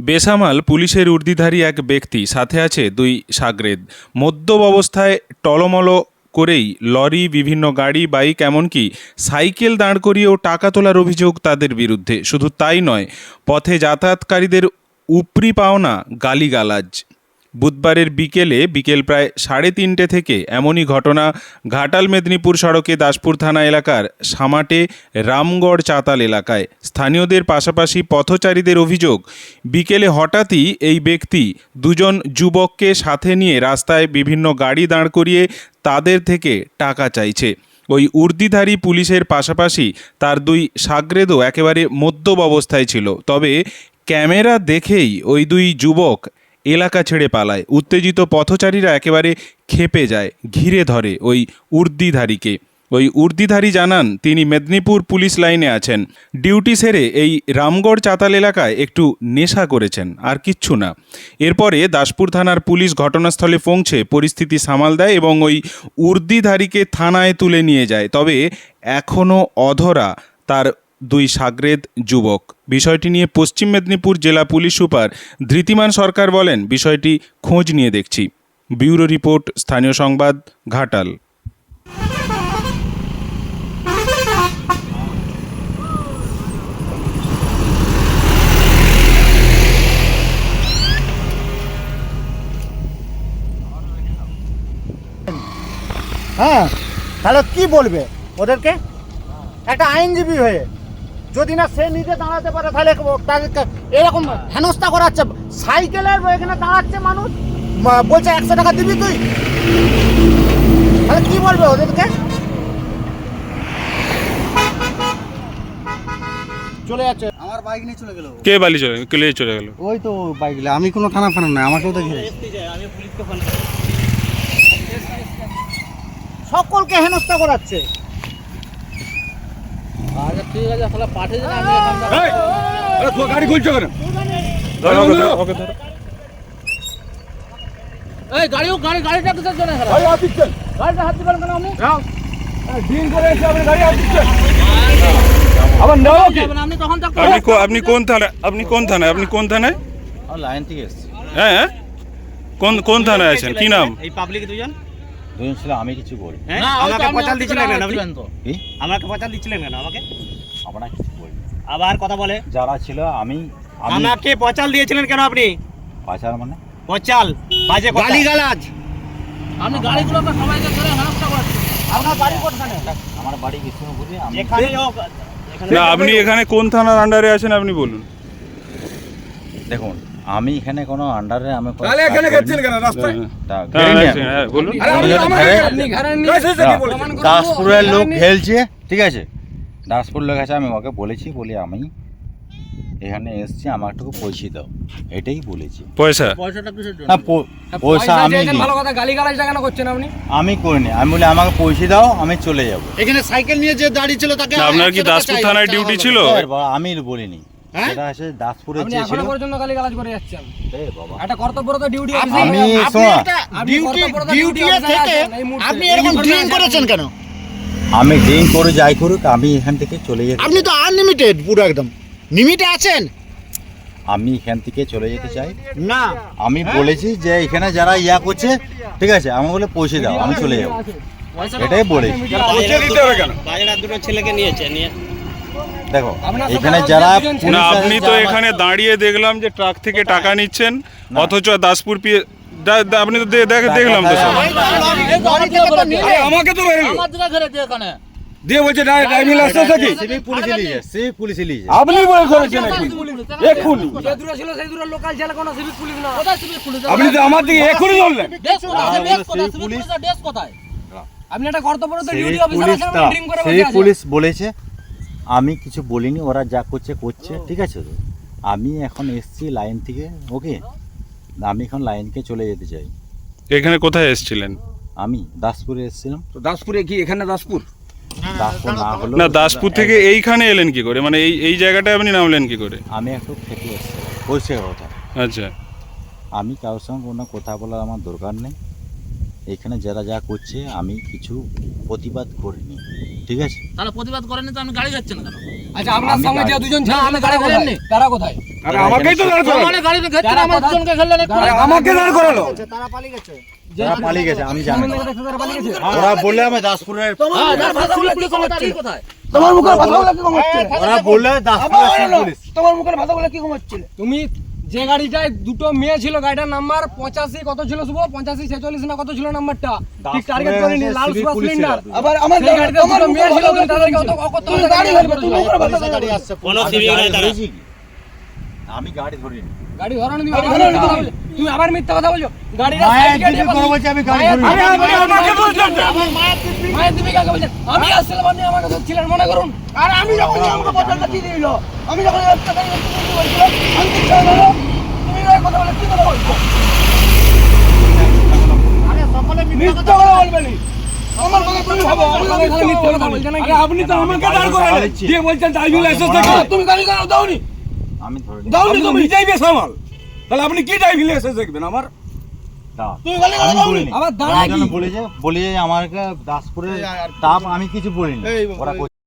বেসামাল পুলিশের উর্দিধারী এক ব্যক্তি সাথে আছে দুই সাগরেদ। মদ্যপ অবস্থায় টলমল করেই লরি, বিভিন্ন গাড়ি, বাইক, এমনকি সাইকেল দাঁড় করিয়েও টাকা তোলার অভিযোগ তাদের বিরুদ্ধে। শুধু তাই নয়, পথে যাতায়াতকারীদের উপরি পাওনা গালিগালাজ। বুধবারের বিকেলে বিকেল প্রায় সাড়ে তিনটে থেকে এমনই ঘটনা ঘাটাল মেদিনীপুর সড়কে দাসপুর থানা এলাকার সামাটে রামগড় চাতাল এলাকায়। স্থানীয়দের পাশাপাশি পথচারীদের অভিযোগ, বিকেলে হঠাৎই এই ব্যক্তি দুজন যুবককে সাথে নিয়ে রাস্তায় বিভিন্ন গাড়ি দাঁড় করিয়ে তাদের থেকে টাকা চাইছে। ওই উর্দিধারী পুলিশের পাশাপাশি তার দুই সাগরেদও একেবারে মদ্যপ অবস্থায় ছিল। তবে ক্যামেরা দেখেই ওই দুই যুবক এলাকা ছেড়ে পালায়। উত্তেজিত পথচারীরা একেবারে খেপে যায়, ঘিরে ধরে ওই উর্দিধারীকে। ওই উর্দিধারী জানান, তিনি মেদিনীপুর পুলিশ লাইনে আছেন। ডিউটি সেরে এই রামগড় চাতাল এলাকায় একটু নেশা করেছেন, আর কিচ্ছু না। এরপরে দাসপুর থানার পুলিশ ঘটনাস্থলে পৌঁছে পরিস্থিতি সামাল দেয় এবং ওই উর্দিধারীকে থানায় তুলে নিয়ে যায়। তবে এখনও অধরা তার দুই সাগরেদ যুবক। বিষয়টি নিয়ে পশ্চিম মেদিনীপুর জেলা পুলিশ সুপার ধৃতিমান সরকার বলেন, বিষয়টি খোঁজ নিয়ে দেখছি। ব্যুরো রিপোর্ট, স্থানীয় সংবাদ, ঘাটাল। হ্যাঁ তাহলে কি বলবে ওদেরকে? একটা আইনজীবী হয়ে। যদি না সে নিজে দাঁড়াতে পারে তাহলে তাদেরকে এরকম হেনস্থা করাচ্ছে সাইকেলের এখানে দাঁড়াচ্ছে মানুষ। বলছে একশো টাকা দিবি তুই? তাহলে কি বলবে ওদেরকে? চলে যাচ্ছে। আমার বাইক নিয়ে চলে গেল। কে বালি চলে কে চলে গেল? ওই তো বাইক আমি কোনো থানা ফানা নাই আমাকেও তো ঘিরে সকলকে হেনস্থা করাচ্ছে। গাড়ি খুলছো কেন? এই গাড়িও গাড়ি গাড়িটা কিসের জন্য খারাপ গাড়ি হাত দিচ্ছেন গাড়িটা হাত দিবেন কেন আপনি? করে এসে আপনি গাড়ি হাত দিচ্ছেন আবার নেওয়া কি? আপনি তখন আপনি আপনি কোন থানায় আপনি কোন থানায় আপনি কোন থানায় লাইন থেকে এসছি। হ্যাঁ হ্যাঁ? কোন কোন থানায় আছেন? কি নাম? এই পাবলিক দুজন? দুজন ছিল আমি কিছু বলি হ্যাঁ? না, ওই তো আমাকে আপনি পচাল দিচ্ছিলেন কেন? আপনি। কি? আমাকে পচাল দিচ্ছিলেন কেন আমাকে? আপনার কিছু বলি আবার কথা বলে। যারা ছিল আমি আমি আমাকে পচাল দিয়েছিলেন কেন আপনি? পাচার মানে? পচাল বাজে কথা। গালিগালাজ। আপনি গাড়িগুলোকে সবাইকে ধরে হেনস্থা আপনার বাড়ি কোনখানে আমার বাড়ি আমি যেখানে হোক এখানে না আপনি এখানে কোন থানার আন্ডারে আছেন আপনি বলুন। দেখুন আমি এখানে কোনো আন্ডারে আমি তাহলে এখানে গেছেন কেন? রাস্তায়? হ্যাঁ, হ্যাঁ, বলুন। দাসপুরের লোক খেলছে ঠিক আছে? দাসপুর লোক আছে আমি ওকে বলেছি বলি আমি এখানে এসছি আমার একটু পয়সা দাও। এটাই বলেছি। পয়সা? পয়সাটা না পয়সা আমি ভালো কথা গালি গালাজটা কেন করছেন আপনি? আমি করিনি আমি বলি আমাকে পয়সা দাও আমি চলে যাব। এখানে সাইকেল নিয়ে যে দাঁড়িয়ে ছিল তাকে আপনার কি দাসপুর থানায় ডিউটি ছিল? আমি বলিনি। হ্যাঁ? আমি ড্রিঙ্ক আছেন করেছেন কেন? আমি ড্রিঙ্ক করে যাই করুক আমি এখান থেকে চলে যেতে আপনি তো আনলিমিটেড পুরো একদম। লিমিটে আছেন? আমি এখান থেকে চলে যেতে চাই। না। আমি বলেছি যে এখানে যারা ইয়া করছে ঠিক আছে আমি বলে পৌঁছে দাও আমি চলে যাব। এটাই বলেছি। পৌঁছে দিতে হবে কেন? বাজেরা দুটো ছেলেকে নিয়েছে নিয়ে দেখো এখানে যারা না আপনি তো এখানে দাঁড়িয়ে দেখলাম যে ট্রাক থেকে টাকা নিচ্ছেন অথচ দাসপুর পিয়ে আপনি তো দেখলাম তো আমাকে তো বেরোলো আমার দিকে ঘুরে দিয়ে বলছে ড্রাইভিং লাইসেন্স আছে সিভিক পুলিশে নিয়ে সিভিক পুলিশে নিয়ে আপনি বলে করেছেন এক্ষুনি। যে ছিল সেই দূরের লোকাল জেলা কোনো সিভিক পুলিশ না। কোথায় সিভিক পুলিশ? আপনি তো আমার দিকে এক্ষুনি ধরলেন। ডেস্ক কোথায়? আমাদের কোথায়? সিভিক পুলিশ- পুলিশের কোথায়? আপনি একটা কর্তব্যরত ডিউটি অফিসার আছেন ড্রিম করে বসে পুলিশ বলেছে আমি কিছু বলিনি ওরা যা করছে করছে ঠিক আছে? তো আমি এখন এসছি লাইন থেকে ওকে? আমি এখন লাইনকে চলে যেতে চাই। এখানে কোথায় এসেছিলেন? আমি দাসপুরে এসেছিলাম। তো দাসপুরে কি এখানে দাসপুর? দাসপুর না হলো না দাসপুর থেকে এইখানে এলেন কি করে? মানে এই এই জায়গাটায় আপনি নামলেন কি করে? আমি একটু খেতে এসেছি পরিষ্কার কথা। আচ্ছা। আমি কারোর সঙ্গে কোনো কথা বলার আমার দরকার নেই। এখানে যারা যা করছে আমি কিছু প্রতিবাদ করিনি। ঠিক আছে? তাহলে প্রতিবাদ করেননি তো আপনি গাড়ি যাচ্ছেন কেন? আচ্ছা আপনার সঙ্গে যে দুজন ছিল আমি গাড়ি করেননি। তারা কোথায়? আরে আমাকেই তো দাঁড় করালো মানে গাড়িতে ঘেরছে আমার দুজনকে আরে আমাকে দাঁড় করালো। তারা পালিয়ে গেছে। ওরা পালিয়ে গেছে আমি জানি। তারা গেছে। ওরা বললে আমি দাসপুরের হ্যাঁ, বলে কোথায়? তোমার মুখের ভাষাগুলো কি কম ওরা বললে দাসপুরের পুলিশ। তোমার মুখের ভাষাগুলো কি কম তুমি যে গাড়িটায় দুটো মেয়ে ছিল গাড়িটার নাম্বার পঁচাশি কত ছিল শুভ? পঁচাশি ছেচল্লিশ না কত ছিল নাম্বারটা? ঠিক টার্গেট করে নি লাল সুপার সিলিন্ডার। আবার আমার তোমার মেয়ে ছিল তাদেরকে অত তুমি গাড়ি আসছে কোনো সিভিক নাই তারা ধরেছি কি? আমি গাড়ি ধরিনি গাড়ি ধরানো তুমি তুমি। আবার মিথ্যা কথা বলছো। গাড়িটা বলছে আমি গাড়ি মায়ের না। দিদি কাকে বলছেন আমি আসছিলাম আপনি আমার কাছে ছিলেন মনে করুন। আর আমি যখন আমাকে পছন্দ দিয়ে দিল? আমি যখন গাড়ি করতে আমি তুমি কথা বলে কি কথা বলছো? আরে সকলে মিথ্যা কথা বলবে নি। তুমি আপনি তো আমাকে দাঁড় করালেন। দিয়ে বলছেন ড্রাইভিং লাইসেন্স দেখো তুমি গাড়ি কেন দাওনি। আমি দাও দাওনি তুমি। নিজেই বেসামাল তাহলে আপনি কি ড্রাইভিং লাইসেন্স দেখবেন আমার? দাও। তুমি গাড়ি কেন আমি দাওনি বলিনি। আবার ওরা যেন বলে যে বলে যে আমাকে দাসপুরের তাপ আমি কিছু বলিনি। ওরা